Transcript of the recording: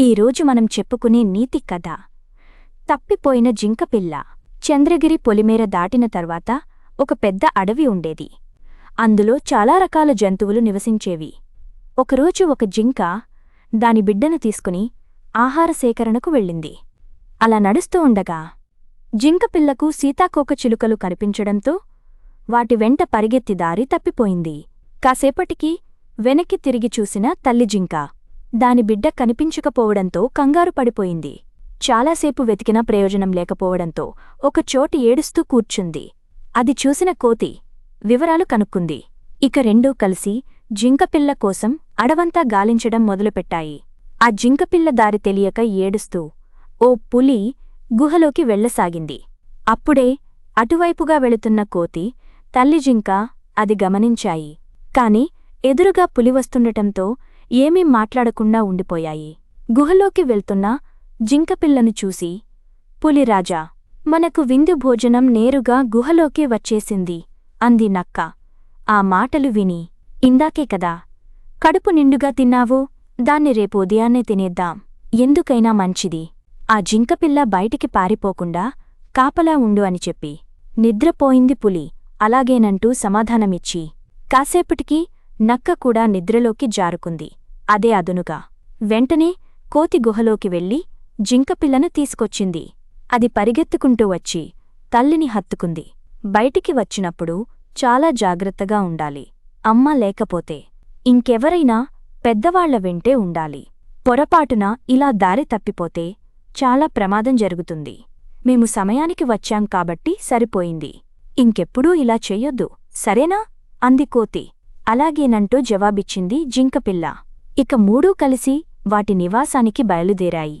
ఈరోజు మనం చెప్పుకునే నీతి కథ. తప్పిపోయిన జింకపిల్ల చంద్రగిరి పొలిమేర దాటిన తర్వాత ఒక పెద్ద అడవి ఉండేది. అందులో చాలా రకాల జంతువులు నివసించేవి. ఒకరోజు ఒక జింక దాని బిడ్డను తీసుకుని ఆహార సేకరణకు వెళ్ళింది. అలా నడుస్తూ ఉండగా జింకపిల్లకు సీతాకోక చిలుకలు కనిపించడంతో వాటి వెంట పరిగెత్తి దారి తప్పిపోయింది. కాసేపటికి వెనక్కి తిరిగి చూసిన తల్లి జింక దాని బిడ్డ కనిపించకపోవడంతో కంగారు పడిపోయింది. చాలాసేపు వెతికినా ప్రయోజనం లేకపోవడంతో ఒకచోటి ఏడుస్తూ కూర్చుంది. అది చూసిన కోతి వివరాలు కనుక్కుంది. ఇక రెండూ కలిసి జింకపిల్ల కోసం అడవంతా గాలించడం మొదలుపెట్టాయి. ఆ జింకపిల్ల దారి తెలియక ఏడుస్తూ ఓ పులి గుహలోకి వెళ్ళసాగింది. అప్పుడే అటువైపుగా వెళుతున్న కోతి తల్లి జింక అది గమనించాయి. కాని ఎదురుగా పులి వస్తుండటంతో ఏమీ మాట్లాడకుండా ఉండిపోయాయి. గుహలోకి వెళ్తున్న జింకపిల్లను చూసి పులిరాజా మనకు విందు భోజనం నేరుగా గుహలోకే వచ్చేసింది అంది నక్క. ఆ మాటలు విని ఇందాకే కదా కడుపు నిండుగా తిన్నావు దాన్ని రేపు ఉదయాన్నే తినేద్దాం. ఎందుకైనా మంచిది ఆ జింకపిల్ల బయటికి పారిపోకుండా కాపలా ఉండు అని చెప్పి నిద్రపోయింది పులి. అలాగేనంటూ సమాధానమిచ్చి. కాసేపటికి నక్క కూడా నిద్రలోకి జారుకుంది. అదే అదునుగా. వెంటనే కోతి గుహలోకి వెళ్ళి జింకపిల్లను తీసుకొచ్చింది. అది పరిగెత్తుకుంటూ వచ్చి తల్లిని హత్తుకుంది. బయటికి వచ్చినప్పుడు చాలా జాగ్రత్తగా ఉండాలి. అమ్మ లేకపోతే ఇంకెవరైనా పెద్దవాళ్ళ వెంటే ఉండాలి. పొరపాటున ఇలా దారి తప్పిపోతే చాలా ప్రమాదం జరుగుతుంది. మేము సమయానికి వచ్చాం కాబట్టి సరిపోయింది. ఇంకెప్పుడూ ఇలా చెయ్యొద్దు సరేనా? అంది కోతి. అలాగేనంటూ జవాబిచ్చింది జింకపిల్ల ఇక మూడూ కలిసి వాటి నివాసానికి బయలుదేరాయి.